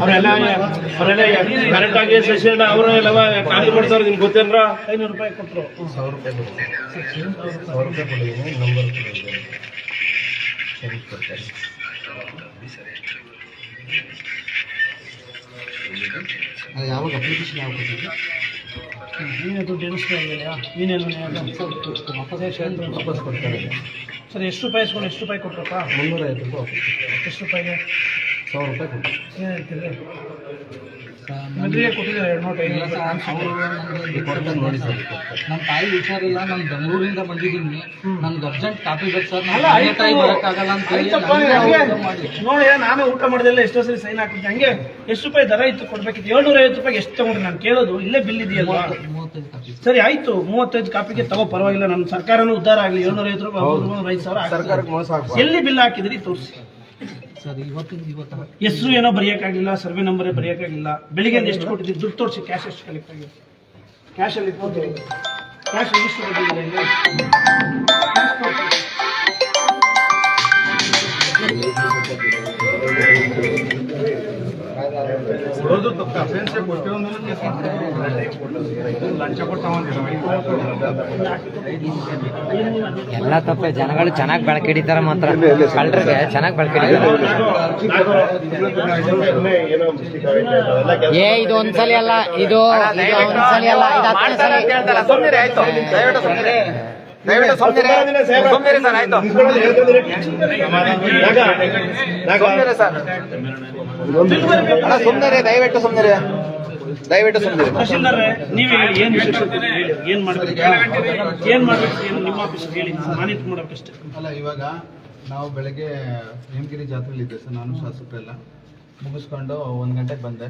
ಕರೆಕ್ಟ್ ಆಗಿ ಸೆಷನ್ ಅವರು ಎಲ್ಲ ಕಾಪಿ ಕೊಡ್ತಾರ ನಿಮ್ಗೆ ಗೊತ್ತೇನ್ರ? ಐನೂರು ರೂಪಾಯಿ ಕೊಟ್ಟರು ಸಾವಿರ ರೂಪಾಯಿ ಸಾವಿರ ರೂಪಾಯಿ ಕೊಡಿದ್ದೀನಿ ನಂಬರ್ ಕೊಡಿದ್ದೀನಿ ಸರಿ ಕೊಡ್ತಾರೆ ಅದು ಯಾವಾಗ ಅಪ್ಲಿಕೇಶನ್ ಯಾವಾಗ ನೀನೇ ದುಡ್ಡು ಎಣಿಸ್ತಾ ಇದೆಯಾ ನೀನೇನು ವಾಪಸ್ ಕೊಡ್ತಾರೆ. ಸರ್ ಎಷ್ಟು ರೂಪಾಯಿ ಇಸ್ಕೊಂಡು ಎಷ್ಟು ರೂಪಾಯಿ ಮುನ್ನೂರ ಐದು ರೂಪಾಯಿ ಎಷ್ಟು ರೂಪಾಯಿಗೆ? ಸಾವಿರ ರೂಪಾಯಿ ಕೊಟ್ಟು ಏನು ಹೇಳ್ತೀರಿ ನನ್ನ ತಾಯಿ ಹುಷಾರಿಲ್ಲ ನಾನು ಬೆಂಗಳೂರಿಂದ ಬಂದಿದ್ದೀನಿ. ನನ್ಗೆ ಅರ್ಜೆಂಟ್ ಕಾಪಿ ಬೇಕು ಸರ್. ತಾಯಿ ಬರೋಕ್ಕಾಗಲ್ಲ ಅಂತ ಹೇಳಿ ನೋಡಿ ನಾನೇ ಊಟ ಮಾಡಿದೆಲ್ಲ ಎಷ್ಟೋ ಸರಿ ಸೈನ್ ಹಾಕಿದ್ದೆ ಹಂಗೆ ಎಷ್ಟು ರೂಪಾಯಿ ದರ ಇತ್ತು ಕೊಡ್ಬೇಕಿತ್ತು? ಏಳ್ನೂರ ಐವತ್ತು ರೂಪಾಯಿ ಎಷ್ಟು ತಗೊಂಡ್ರಿ ನಾನು ಕೇಳೋದು? ಇಲ್ಲೇ ಬಿಲ್ ಇದೆಯಲ್ವಾ? ಸರಿ ಆಯ್ತು. ಮೂವತ್ತೈದು ಕಾಪಿಗೆ ತಗೋ ಪರವಾಗಿಲ್ಲ. ನನ್ನ ಸರ್ಕಾರನೂ ಉದ್ದಾರ ಆಗಲಿ. ಏಳ್ನೂರ ಐವತ್ತು ರೂಪಾಯಿ ಐದು ಸಾವಿರ ಸರ್ಕಾರಕ್ಕೆ ಮೋಸ ಆಗ್ಬಾರ್ದು. ಎಲ್ಲಿ ಬಿಲ್ ಹಾಕಿದ್ರಿ? ತೋರಿಸಿ. ಹೆಸರು ಏನೋ ಬರೆಯೋಕ್ಕಾಗಿಲ್ಲ ಸರ್ವೆ ನಂಬರ್ ಬರೆಯಕ್ಕಾಗಿಲ್ಲ ಬೆಳಿಗ್ಗೆ ಎಷ್ಟು ಕೊಟ್ಟಿದ್ದೀವಿ ದುಡ್ಡು ತೋರಿಸಿ ಕ್ಯಾಶ್ ಎಷ್ಟು ಕಲೆಕ್ಟ್ ಆಗಿದೆ? ಕ್ಯಾಶಲ್ಲಿ ಅಲ್ಲಿ ಕ್ಯಾಶ್ ರಿಜಿಸ್ಟರ್ ತೋರ್ಸಿ. ಕೊಡೋದು ತಪ್ಪು ಅಫೆನ್ಸ್ ಲಂಚ ಎಲ್ಲ ತಪ್ಪೆ ಜನಗಳು ಚೆನ್ನಾಗಿ ಬೆಳಕಿಡಿತಾರ ಮಾತ್ರ. ಕಳ್ಳರಿಗೆ ಚೆನ್ನಾಗಿ ಬೆಳಕಿಡಿತಾರೆ ಏ ಇದು ಒಂದ್ಸಲಿ ಅಲ್ಲ ಇದು ಇದು ಒಂದ್ಸಲಿ ಅಲ್ಲ ಇದು ಹತ್ತನೇ ಸಲ. ಹೇಳ್ತಾರ. ಸುಮ್ಮನೆ ಆಯ್ತು. ದಯವಿಟ್ಟು ಸುಮ್ಮನೆ ದಯವಿಟ್ಟು ಸುಮ್ಮನೆ ಸುಮ್ಮನೆ ಸರ್ ಆಯ್ತು. ಸುಮ್ಮನೆ ಸುಮ್ಮನೆ ದಯವಿಟ್ಟು ಸುಮ್ಮನೆ ದಯವಿಟ್ಟು ಸುಮ್ಮನೆ ತಹಶೀಲ್ದಾರ್ರೆ ನೀವೇ ಹೇಳಿ ಏನು ವಿಶೇಷ ಹೇಳಿ ಏನ್ ಮಾಡ್ಬೇಕು? ಏನ್ ಮಾಡ್ಬೇಕು? ಏನು ನಿಮ್ಮ ಆಫೀಸ್ ಹೇಳಿ ಮಾನಿಟರ್ ಮಾಡ್ಬೇಕಷ್ಟೇ ಅಲ್ಲ ಇವಾಗ ನಾವು ಬೆಳಗ್ಗೆ ಹೇಮಗಿರಿ ಜಾತ್ರೆಯಲ್ಲಿ ಇದ್ದೆ ಸರ್ ನಾನು ಶಾಸಕರೆಲ್ಲ. ಮುಗಿಸ್ಕೊಂಡು ಒಂದು ಗಂಟೆಗೆ ಬಂದೆ.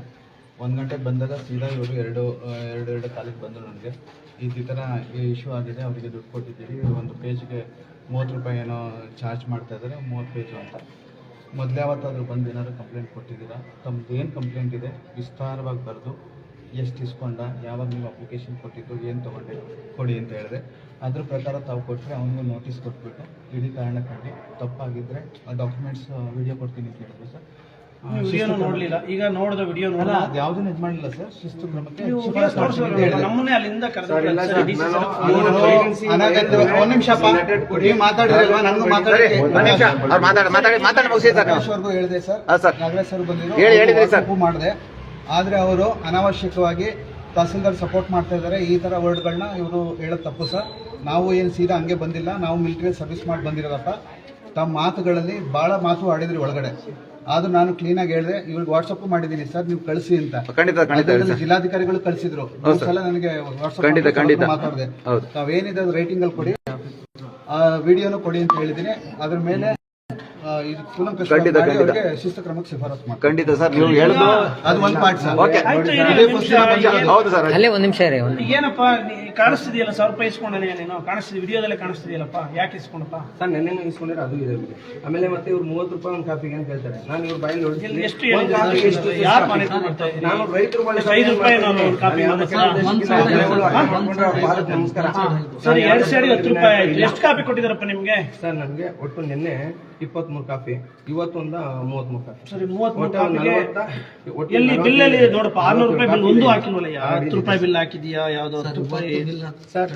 ಒಂದು ಗಂಟೆಗೆ ಬಂದಾಗ ಸೀದಾ ಇವರು ಎರಡು ಎರಡು ಎರಡು ಕಾಲಿಗೆ ಬಂದರು ನನಗೆ. ಈ ಈ ಥರ ಇಶ್ಯೂ ಆಗಿದೆ ಅವರಿಗೆ ದುಡ್ಡು ಕೊಟ್ಟಿದ್ದೀರಿ. ಒಂದು ಪೇಜ್ಗೆ ಮೂವತ್ತು ರೂಪಾಯಿ ಏನೋ ಚಾರ್ಜ್ ಮಾಡ್ತಾ ಇದ್ದಾರೆ ಮೂವತ್ತು ಪೇಜು ಅಂತ. ಮೊದಲು ಯಾವತ್ತಾದರೂ ಬಂದು ಏನಾದರೂ ಕಂಪ್ಲೇಂಟ್ ಕೊಟ್ಟಿದ್ದೀರಾ? ತಮ್ಮದು ಏನು ಕಂಪ್ಲೇಂಟ್ ಇದೆ? ವಿಸ್ತಾರವಾಗಿ ಬರೆದು ಎಷ್ಟು ಇಸ್ಕೊಂಡ? ಯಾವಾಗ ನೀವು ಅಪ್ಲಿಕೇಶನ್ ಕೊಟ್ಟಿದ್ದು? ಏನು ತೊಗೊಂಡೆ? ಕೊಡಿ ಅಂತ ಹೇಳಿದೆ. ಅದ್ರ ಪ್ರಕಾರ ತಾವು ಕೊಟ್ಟರೆ ಅವನಿಗೂ ನೋಟಿಸ್ ಕೊಟ್ಬಿಟ್ಟು, ಇಡೀ ಕಾರಣಕ್ಕಾಗಿ ತಪ್ಪಾಗಿದ್ದರೆ ಆ ಡಾಕ್ಯುಮೆಂಟ್ಸ್ ವಿಡಿಯೋ ಕೊಡ್ತೀನಿ ಅಂತ ಹೇಳಿದ್ರು ಸರ್. ವಿಡಿಯೋನು ನೋಡ್ಲಿಲ್ಲ. ಈಗ ನೋಡಿದ ವಿಡಿಯೋ ನೋಡಲ್ಲ ಅದು ಯಾವುದನ್ನು ಇದು ಮಾಡಲಿಲ್ಲ ಸರ್ ಶಿಸ್ತು ಕ್ರಮಕ್ಕೆ ಶಿಫಾರಸು. ನಮ್ಮನ್ನೇ ಅಲ್ಲಿಂದ ಕರೆದು ಒಂದ್ ನಿಮಿಷಪ್ಪ ನೀವು ಮಾತಾಡಿರಲ್ವಾ ನನಗೂ ಮಾತಾಡಕ್ಕೆ ಒಂದು ನಿಮಿಷ. ಅವ್ರು ಮಾತಾಡಿ ಮಾತಾಡಿ ಮಾತಾಡಿ ಮುಗಿಸಿ ಸರ್ ನೀವು. ನಾಗೇಶ್ವರ್ಗೂ ಹೇಳಿದೆ ಸರ್. ಹಾ, ಸರ್. ನಾಗರಾಜ್ ಸರ್ ಬಂದಿದ್ರು ಹೇಳಿ, ಹೇಳಿದ್ರಿ ಸರ್. ತಪ್ಪು ಮಾಡಿದೆ. ಆದ್ರೆ ಅವರು ಅನಾವಶ್ಯಕವಾಗಿ ತಹಸೀಲ್ದಾರ್ ಸಪೋರ್ಟ್ ಮಾಡ್ತಾ ಇದ್ದಾರೆ. ಈ ತರ ವರ್ಡ್ಗಳನ್ನ ಇವರು ಹೇಳೋದು ತಪ್ಪು ಸರ್. ನಾವು ಏನು ಸೀದಾ ಹಂಗೆ ಬಂದಿಲ್ಲ. ನಾವು ಮಿಲಿಟರಿ ಸರ್ವಿಸ್ ಮಾಡಿ ಬಂದಿರೋದಪ್ಪ. ತಮ್ಮ ಮಾತುಗಳಲ್ಲಿ ಬಹಳ ಮಾತು ಆಡಿದ್ರಿ ಒಳಗಡೆ. ಆದ್ರೂ ನಾನು ಕ್ಲೀನ್ ಆಗಿ ಹೇಳಿದೆ ಇವ್ರಿಗೆ ವಾಟ್ಸಪ್ ಮಾಡಿದ್ದೀನಿ ಸರ್ ನೀವು ಕಳಿಸಿ ಅಂತ ಖಂಡಿತ ಖಂಡಿತ ಅದ್ರಲ್ಲಿ ಸರ್. ಜಿಲ್ಲಾಧಿಕಾರಿಗಳು ಕಳಿಸಿದ್ರು ಸಲ ನನಗೆ ಖಂಡಿತ, ಖಂಡಿತ. ಮಾತಾಡಿದೆ ಹೌದು. ತಾವೇನಿದೆ ರೇಟಿಂಗ್ ಅಲ್ಲಿ ಕೊಡಿ ಆ ವಿಡಿಯೋನು ಕೊಡಿ ಅಂತ ಹೇಳಿದ್ದೀನಿ ಅದ್ರ ಮೇಲೆ ಖಂಡಿತ, ಖಂಡಿತ. ಶಿಸ್ತು ಕ್ರಮಕ್ಕೆ ಶಿಫಾರಸು ಮಾಡಿ ಖಂಡಿತ ಸರ್ ನೀವು ಹೇಳಿದ್ದು ಅದು ಒಂದು ಪಾರ್ಟ್ ಸರ್. ಓಕೆ. ಇದೇ ದಿನ ಹೌದು ಸರ್. ಅಲ್ಲೇ ಒಂದ್ ನಿಮಿಷ ಇರಿ ಒಂದ್ ಏನಪ್ಪ ನೀ ಕಾಣಿಸ್ತಿದೆಯಲ್ಲ ಸಾವಿರ ರೂಪಾಯಿ ಇಸ್ಕೊಂಡನೆ ನೀನು. ಕಾಣಿಸ್ತಿದೆ ವಿಡಿಯೋದಲ್ಲೇ ಕಾಣಿಸ್ತಿದೆಯಲ್ಲಪ್ಪ. ಯಾಕೆ ಇಸ್ಕೊಂಡಪ್ಪ? ಸರ್ ನೆನ್ನೆ ಇಸ್ಕೊಂಡಿರೋ ಅದು ಇದೆ ಬಿಡಿ. ಆಮೇಲೆ ಮತ್ತೆ ಇವ್ರು ಮೂವತ್ತು ರೂಪಾಯಿ ಒಂದು ಕಾಫಿಗೆ ಅಂತ ಹೇಳ್ತಾರೆ. ನಾನು ಇವ್ರ ಬಾಯಲ್ಲಿ ಎಲ್ಲಿ ಎಷ್ಟು ಹೇಳಿದ್ರು? ಎಷ್ಟು ಯಾರು ಮಾನಿಟರ್ ಮಾಡ್ತಾ ಇದ್ದೀರಿ? ನಾನು ರೈತರು ಬಳಿ ಎಷ್ಟು ಐದು ರೂಪಾಯಿ ನಾನು ಒಂದು ಕಾಪಿ ಭಾರತ್ ನಮಸ್ಕಾರ. ಸರ್ ಎರಡು ಸೈಡ್ ಹತ್ತು ರೂಪಾಯಿ. ಆಯ್ತು ಎಷ್ಟು ಕಾಪಿ ಕೊಟ್ಟಿದಾರಪ್ಪ ನಿಮ್ಗೆ? ಸರ್ ನನಗೆ ಒಟ್ಟು ನಿನ್ನೆ ಇಪ್ಪತ್ಮೂರು ಕಾಪಿ ಇವತ್ತು ಒಂದ ಮೂವತ್ಮೂರು ಕಾಪಿ ಸರಿ ಮೂವತ್ತ್ ಮೂರು ಒಟ್ಟು ಕಾಪಿಗೆ ನಲವತ್ತ- ಒಟ್ಟು ಎಲ್ಲಿ ನಲವತ್ತೈದು ಬಿಲ್ ಅಲ್ಲಿ ನೋಡಪ್ಪ ಆರ್ನೂರು ರೂಪಾಯಿ ಬಿಲ್ ಒಂದು ಹಾಕಿಲ್ವಲ್ಲ ಹತ್ತು ರೂಪಾಯಿ ಬಿಲ್ ಹಾಕಿದ್ಯಾ? ಯಾವ್ದೋ ಹತ್ತು ರೂಪಾಯಿ? ಸರ್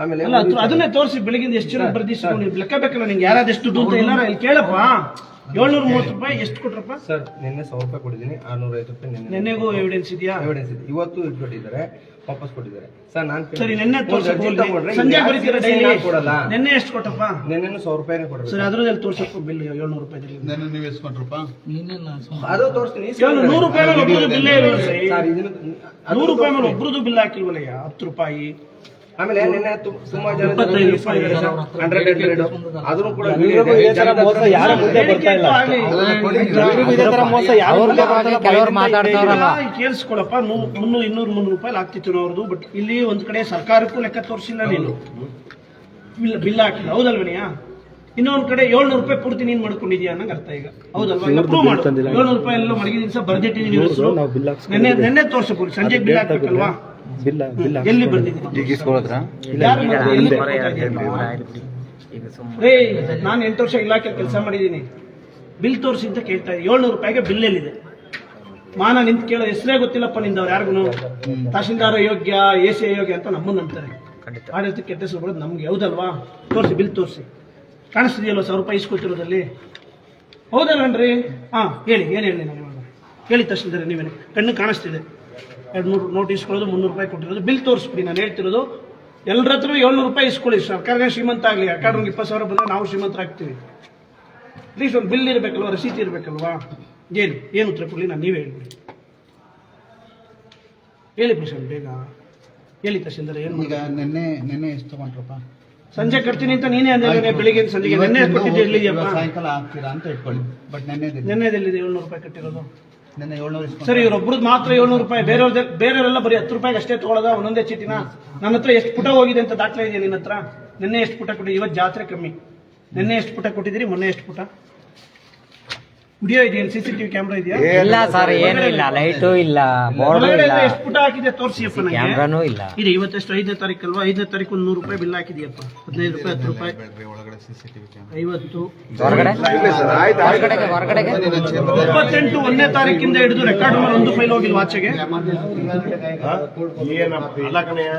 ಆಮೇಲೆ ಅಲ್ಲ ಹತ್ತು- ಅದನ್ನೇ ತೋರಿಸಿ ಬೆಳಗಿಂದ ಎಷ್ಟು ಜನ ಬರ್ದಿಸ್ಕೊಂಡು ನೀವು ಲೆಕ್ಕ ಬೇಕಲ್ಲ ನಿಂಗೆ ಯಾರಾದ ಎಷ್ಟು ದುಡ್ಡು ಅಂತ ಇಲ್ಲ ಇಲ್ಲಿ ಕೇಳಪ್ಪ. ಏಳ್ನೂರ ಮೂವತ್ತು ರೂಪಾಯಿ ಎಷ್ಟು ಕೊಟ್ರಪ್ಪ? ಸರ್ ನಿನ್ನೆ ಸಾವಿರ ರೂಪಾಯಿ ಕೊಟ್ಟಿದ್ದೀನಿ ಆರ್ನೂರ ಐದು ರೂಪಾಯಿ ನಿನ್ನೆ ನೆನ್ನೆಗೂ ಎವಿಡೆನ್ಸ್ ಇದೆಯಾ? ಎವಿಡೆನ್ಸ್ ಇದೆ. ಇವತ್ತು ಇಟ್ಕೊಟ್ಟಿದ್ದಾರೆ ವಾಪಸ್ ಕೊಟ್ಟಿದ್ದಾರೆ. ಸರ್ ನಾನು ಸರಿ ನೆನ್ನೆ ತೋರ್ಸಿ ಸಂಜೆ ಬರೀತೀರ ಡೈಲಿ ಕೊಡಲ್ಲ. ನೆನ್ನೆ ಎಷ್ಟು ಕೊಟ್ಟಪ್ಪ? ನಿನ್ನೆ ಸಾವಿರ ರೂಪಾಯಿನೇ ಕೊಡಲ್ಲ ಸರಿ ಅದ್ರಲ್ಲಿ ತೋರ್ಸಪ್ಪ ಬಿಲ್ ಏಳ್ನೂರು ರೂಪಾಯಿ ನಾನು ನೀವು ಇಸ್ಕೊಂಡ್ರಪ್ಪ ಅದು ತೋರಿಸ್ತೀನಿ. ಏಳು ನೂರು ರೂಪಾಯಿ ಮೇಲೆ ಒಬ್ರದ್ದು ಬಿಲ್ಲೇ ಇಲ್ವಲ್ಲ ಸರಿ. ಸರ್ ಇದನ್ನು ನೂರು ರೂಪಾಯಿ ಮೇಲೆ ಒಬ್ರದ್ದು ಬಿಲ್ ಹಾಕಿಲ್ವಲ್ಲಯ್ಯ? ಹತ್ತು ರೂಪಾಯಿ. ಆಮೇಲೆ ನಿನ್ನೆ ತುಂಬಾ ಜನ ಹಂಡ್ರೆಡ್ ಹಂಡ್ರೆಡ್ ಆದ್ರೂ ಕೂಡ ಕೆಲವ್ರು ಕೇಳಿಸ್ಕೊಳಪ್ಪ ನೂರು ಮುನ್ನೂರು ಇನ್ನೂರು ಮುನ್ನೂರು ರೂಪಾಯಿ ಆಗ್ತಿತ್ತು ಅವ್ರದ್ದು ಬಟ್ ಇಲ್ಲಿ ಒಂದ್ ಕಡೆ ಸರ್ಕಾರಕ್ಕೂ ಲೆಕ್ಕ ತೋರಿಸಿಲ್ಲ ನೀನು. ಬಿಲ್ ಬಿಲ್ ಹಾಕಿಲ್ಲ. ಹೌದಲ್ವನಿಯಾ ಇನ್ನೊಂದ್ ಕಡೆ ಏಳ್ನೂರು ರೂಪಾಯಿ ಪೂರ್ತಿ ನೀನ್ ಮಾಡ್ಕೊಂಡಿದ್ಯಾ ಅನ್ನಂಗ್ ಅರ್ಥ ಈಗ. ಹೌದಲ್ವಾ? ಈಗ ಪ್ರೂವ್ ಮಾಡು. ಏಳ್ನೂರು ರೂಪಾಯಿ ಎಲ್ಲ ಮಡಗಿದ ದಿವಸ ಬರ್ದಿಟ್ಟಿದ್ದೀನಿ ನಿನ್ನೆ ನೆನ್ನೆ ನೆನ್ನೆ ತೋರ್ಸಬಹುದು ಸಂಜೆ ಬಿಲ್ ಹಾಕ್ಬೇಕಲ್ವಾ? ಎಲ್ಲಿ ಈಗ ಇಸ್ಕೊಳತ್ರ ನಾನು ಎಂಟು ವರ್ಷ ಇಲಾಖೆ ಕೆಲಸ ಮಾಡಿದೀನಿ ಬಿಲ್ ತೋರಿಸಿ ಅಂತ ಕೇಳ್ತಾ ಇದ್ದೀನಿ ಏಳ್ನೂರು ರೂಪಾಯಿಗೆ ಬಿಲ್ ಎಲ್ಲಿದೆ? ಮಾನ ನಿಂತು ಕೇಳೋ ಹೆಸರೇ ಗೊತ್ತಿಲ್ಲಪ್ಪ ನಿಂದವ್ರು ಯಾರಿಗೂ ತಹಶೀಲ್ದಾರ ಯೋಗ್ಯ ಎ ಸಿ ಯೋಗ್ಯ ಅಂತ ನಮ್ಮನ್ನ ಅಂತಾರೆ ಆಡಳಿತ ಕೆಟ್ಟ ಹೆಸರು ಬರೋದು ನಮ್ಗೆ ಹೌದಲ್ವಾ? ತೋರಿಸಿ ಬಿಲ್ ತೋರಿಸಿ. ಕಾಣಿಸ್ತಿದೆಯಲ್ವ ಸಾವಿರ ರೂಪಾಯಿ ಇಸ್ಕೊತಿರೋದಲ್ಲಿ ಹೌದಲ್ವನ್ರಿ ಹಾ ಹೇಳಿ ಏನು ಹೇಳಿ ನಾನು ಹೇಳಿ ತಹಶೀಲ್ದಾರ ನೀವೇನೆ. ಕಣ್ಣು ಕಾಣಿಸ್ತಿದೆ. ಎರಡು ನೂರು ನೋಟ್ ಇಸ್ಕೊಳ್ಳೋದು ಮುನ್ನೂರು ರೂಪಾಯಿ ಕೊಟ್ಟಿರೋದು ಬಿಲ್ ತೋರಿಸ್ಬಿಡಿ ನಾನು ಹೇಳ್ತಿರೋದು. ಎಲ್ಲರ ಹತ್ರ ಏಳ್ನೂರು ರೂಪಾಯಿ ಇಸ್ಕೊಳ್ಳಿ ಸರ್ಕಾರನೇ ಶ್ರೀಮಂತ ಆಗಲಿ ಅಕಾಡೆಮಿಗೆ ಇಪ್ಪತ್ತು ಸಾವಿರ ಬಂದರೆ ನಾವು ಶ್ರೀಮಂತರಾಗ್ತೀವಿ ಪ್ಲೀಸ್ ಒಂದು ಬಿಲ್ ಇರಬೇಕಲ್ವಾ ರಸೀತಿ ಇರಬೇಕಲ್ವಾ? ಏನು ಏನು ಉತ್ತರ ಕೊಡಲಿ ನಾನು ನೀವೇ ಹೇಳ್ಬಿಡಿ. ಹೇಳಿ ಪ್ರಶಾಂತ್ ಬೇಗ. ಹೇಳಿ ತಹಶೀಲ್ದಾರ ಏನು ಈಗ ನಿನ್ನೆ ನಿನ್ನೆ ಎಷ್ಟು ತಗೊಂಡ್ರಪ್ಪ? ಸಂಜೆ ಕಟ್ತೀನಿ ಅಂತ ನೀನೇ ಅಂದ್ರೆ ಬೆಳಿಗ್ಗೆ ಸಂಜೆಗೆ. ನೆನ್ನೆ ಕೊಟ್ಟಿದ್ದೆ ಎಲ್ಲಿದೆಯಪ್ಪ ಸಾಯಂಕಾಲ ಹಾಕ್ತೀರಾ ಅಂತ ಇಟ್ಕೊಳ್ಳಿ. ಬಟ್ ನೆನ್ನೆ ನಿನ್ನೆದೆಲ್ಲಿದೆ ಏಳ್ನೂರು ರೂಪಾಯಿ ಕಟ್ಟಿರೋದು? ನೆನ್ನೆ ಏಳ್ನೂರು ಇಸ್ಕೊಂಡು ಸರಿ ಇವ್ರೊಬ್ರದ್ದು ಮಾತ್ರ ಏಳ್ನೂರು ರೂಪಾಯಿ ಬೇರೆಯವ್ರದ್ದು ಬೇರೆಯವರೆಲ್ಲ ಬರೀ ಹತ್ತು ರೂಪಾಯಿಗೆ ಅಷ್ಟೇ ತಗೊಳ್ಳೋದ ಒಂದೊಂದೇ ಚೀಟಿನ? ನನ್ನ ಹತ್ರ ಎಷ್ಟು ಪುಟ ಹೋಗಿದೆ ಅಂತ ದಾಖಲೆ ಇದೆಯಾ ನಿನ್ನ ಹತ್ರ? ನಿನ್ನೆ ಎಷ್ಟು ಪುಟ ಕೊಟ್ಟಿದ್ದೀವಿ ಇವತ್ತು ಜಾತ್ರೆ ಕಮ್ಮಿ. ನಿನ್ನೆ ಎಷ್ಟು ಪುಟ ಕೊಟ್ಟಿದ್ದೀರಿ? ಮೊನ್ನೆ ಎಷ್ಟು ಪುಟ? ವಿಡಿಯೋ ಇದೆಯಾ? ಸಿ ಸಿ ಟಿವಿ ಕ್ಯಾಮ್ರಾ ಇದೆಯಾ ಇಲ್ಲ ಸರ್ ಏನು ಇಲ್ಲ. ಲೈಟು ಇಲ್ಲ ಬೋರ್ಡು ಇಲ್ಲ. ಎಷ್ಟು ಪುಟ ಹಾಕಿದೆ ತೋರಿಸಿಯಪ್ಪ ನನಗೆ ಕ್ಯಾಮ್ರಾನೂ ಇಲ್ಲ. ಇದು ಇವತ್ತೆಷ್ಟು ಐದನೇ ತಾರೀಕು ಅಲ್ವಾ ಐದನೇ ತಾರೀಕು ಒಂದು ನೂರು ರೂಪಾಯಿ ಬಿಲ್ ಹಾಕಿದೆಯಪ್ಪ. ಹದಿನೈದು ರೂಪಾಯಿ ಹತ್ತು ರೂಪಾಯಿ. ಒಳಗಡೆ ಸಿ ಸಿ ಟಿವಿ ಐವತ್ತು. ಹೊರಗಡೆ? ಹೊರಗಡೆಗೆ ಹೊರಗಡೆಗೆ? ಇಪ್ಪತ್ತೆಂಟು ಒಂದನೇ ತಾರೀಕಿಂದ ಹಿಡಿದು ರೆಕಾರ್ಡ್ ಮಾಡಿ ಒಂದು ಫೈಲ್ ಹೋಗಿಲ್ಲ ಆಚೆಗೆ ಏನಪ್ಪ ಅಲ್ಲ ಕಣಯ್ಯ.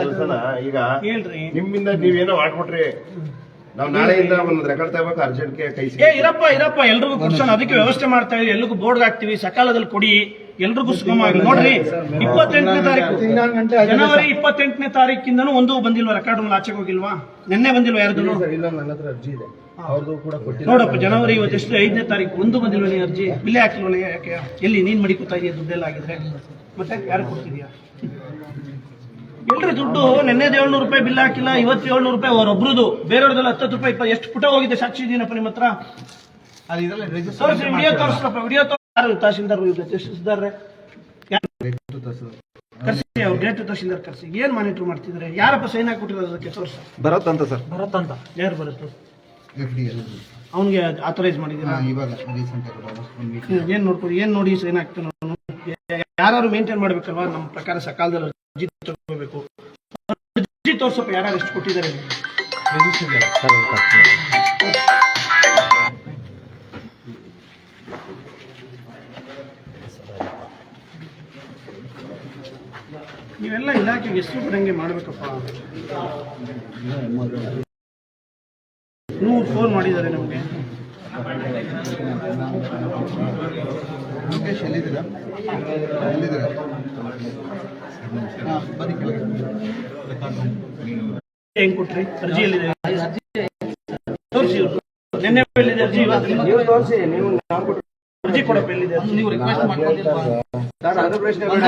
ಕೆಲಸನ? ಈಗ ಹೇಳ್ರಿ. ನಿಮ್ಮಿಂದ ನೀವೇನೋ ಮಾಡ್ಬಿಟ್ರಿ ನಾವು ನಾಳೆಯಿಂದ ಒಂದು ರೆಕಾರ್ಡ್ ತಗೋಬೇಕು ಅರ್ಜೆಂಟ್ಗೆ ಕೈ ಏ ಇರಪ್ಪ ಇರಪ್ಪ ಎಲ್ರಿಗೂ ಕೊಡ್ಸೋಣ ಅದಕ್ಕೆ ವ್ಯವಸ್ಥೆ ಮಾಡ್ತಾ ಇದ್ದೀವಿ ಎಲ್ರಿಗೂ ಬೋರ್ಡ್ ಹಾಕ್ತಿವಿ. ಸಕಾಲದಲ್ಲಿ ಕೊಡಿ. ಎಲ್ರಿಗೂ ಸುಗಮ ಆಗಲಿ ನೋಡ್ರಿ ಇಪ್ಪತ್ತೆಂಟನೇ ತಾರೀಕು. ಜನವರಿ ಇಪ್ಪತ್ತೆಂಟನೇ ತಾರೀಕಿಂದನೂ ಒಂದು ಬಂದಿಲ್ವಾ? ರೆಕಾರ್ಡ್ ಆಚೆಗೆ ಹೋಗಿಲ್ವಾ? ನಿನ್ನೆ ಬಂದಿಲ್ವಾ ಯಾರ್ದು? ಸರ್ ಇಲ್ಲ ನನ್ನ ಹತ್ರ ಅರ್ಜಿ ಇದೆ. ಅವ್ರದ್ದು ಕೂಡ ಕೊಟ್ಟಿಲ್ಲ ನೋಡಪ್ಪ ಜನವರಿ ಇವತ್ತೆಷ್ಟು ಐದನೇ ತಾರೀಕು ಒಂದು ಬಂದಿಲ್ವ ನೀ ಅರ್ಜಿ? ಬಿಲ್ಲೇ ಹಾಕಿಲ್ವಲ್ಲ ಯಾಕೆ? ಎಲ್ಲಿ ನೀನ್ ಮಡಿಕೊತಾ ಇದೆಯಾ? ದುಡ್ಡೆಲ್ಲ ಆಗಿದ್ರೆ. ಮತ್ತೆ ಯಾರು ಕೊಡ್ತಿದ್ಯಾ? ಎಲ್ರಿ ದುಡ್ಡು ನಿನ್ನೆ ಏಳ್ನೂರು ರೂಪಾಯಿ ಬಿಲ್ ಹಾಕಿಲ್ಲ ಇವತ್ತು ಏಳ್ನೂರು ರೂಪಾಯಿ ಅವರೊಬ್ರದ್ದು ಬೇರೆಯವ್ರದೆಲ್ಲ ಹತ್ತು ರೂಪಾಯಿ ಇಪ್ಪ- ಎಷ್ಟು ಪುಟ ಹೋಗಿದೆ ಸಾಕ್ಷಿ ಇದೀನಪ್ಪ ನಿಮ್ಮ ಹತ್ರ? ಇದರಲ್ಲಿ ರಿಜಿಸ್ಟರ್ ತೋರಿಸಿ ವಿಡಿಯೋ ಕರ್ಸಿ ಅವ್ರು ತಹಶೀಲ್ದಾರ್ ಕರ್ಸಿ. ಏನ್ ಮಾನಿಟರ್ ಮಾಡ್ತಿದ್ರೆ ಯಾರಪ್ಪ ಸೈನ್ ಅದಕ್ಕೆ ತೋರ್ಸ? ಅಂತ ಸರ್. ಬರತ್ತಂತ ಯಾರು ಬರುತ್ತೆ ಅವನಿಗೆ ಆಥರೈಸ್ ಮಾಡಿದ್ದೀರಾ? ಇವಾಗ ಏನ್ ನೋಡ್ಕೊಡಿ ಏನ್ ನೋಡಿ ಸೈನ್ ಹಾಕ್ತಾನೆ ಯಾರು ಮೇಂಟೈನ್ ಮಾಡ್ಬೇಕಲ್ವಾ? ನಮ್ಮ ಪ್ರಕಾರ ಸಕಾಲದಲ್ಲಿ ಅರ್ಜಿ ತಗೋಬೇಕು ಅರ್ಜಿ ತೋರ್ಸಪ್ಪ ಯಾರು ಎಷ್ಟು ಕೊಟ್ಟಿದ್ದಾರೆ? ನೀವೆಲ್ಲ ಇಲಾಖೆಗೆ ಎಷ್ಟು ಬರಂಗೆ ಮಾಡ್ಬೇಕಪ್ಪ? ನೂರು ಫೋನ್ ಮಾಡಿದ್ದಾರೆ ನಮಗೆ. ಲೋಕೇಶ್ ಎಲ್ಲಿದ್ದೀರಾ? ಎಲ್ಲಿದ್ದೀರಾ? ಹೆಂಗ್ ಕೊಟ್ರಿ? ಅರ್ಜಿ ಕೊಡಬೇಕು ತೋರಿಸಿ ಇವ್ರ್ದು. ನೆನ್ನೆ ಎಲ್ಲಿದೆ ಅರ್ಜಿ ನೀವು ತೋರಿಸಿ ನೀವು ಕೊಟ್ಟು ಕೊಡಪ್ಪ ಎಲ್ಲಿದೆ. ನೀವು ರಿಕ್ವೆಸ್ಟ್ ಮಾಡ್ಕೊಂಡಿಲ್ಲ ಸರ್ ಅದು ಪ್ರಶ್ನೆ ಬೇಡ.